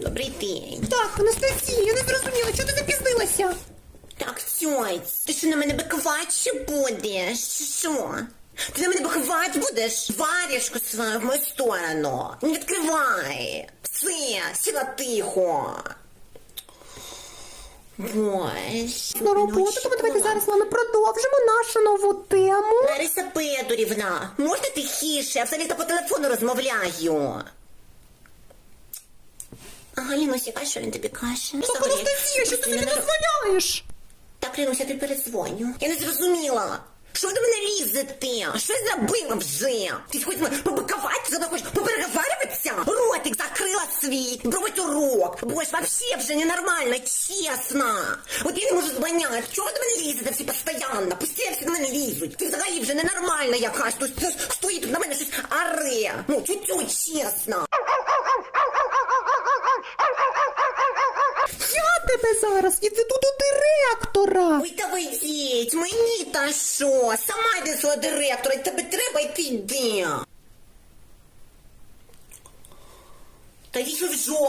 Добрий день. Так, Анастасія, я не зрозуміла, чого ти запізнилася? Так, тьоць, ти що на мене бикувати будеш? Чи що? Ти на мене бикувати будеш? Варішку свою в мою сторону. Не відкривай. Все, сіла тихо. Бось. На роботу, тому давайте зараз з вами продовжимо нашу нову тему. Лариса Педорівна, можна тихіше? Я взагалі по телефону розмовляю. А Галінусь, яка що він тобі каже? Так, Анастасія, що ти собі дозволяєш? Так, Ринуся, я тобі передзвоню. Я не зрозуміла. Що ви до мене лізете? Що я зробила вже? Ти хочеш мене побикувати, за хочеш попереговарюватися? Ротик закрила свій, пробуй урок. Боже, вообще вже ненормально, чесно. От я не можу збаняти. Чого ви до мене лізете всі постійно? Пусті всі до мене лізуть. Ти взагалі вже ненормальна якась. Тут стоїть тут на мене щось аре. Ну, тю-тю, чесно. Я тебе зараз відведу до директора. Ой, та везіть, мені та що? Сама йди свого директора, тебе треба йти йди. Та їй в жопу.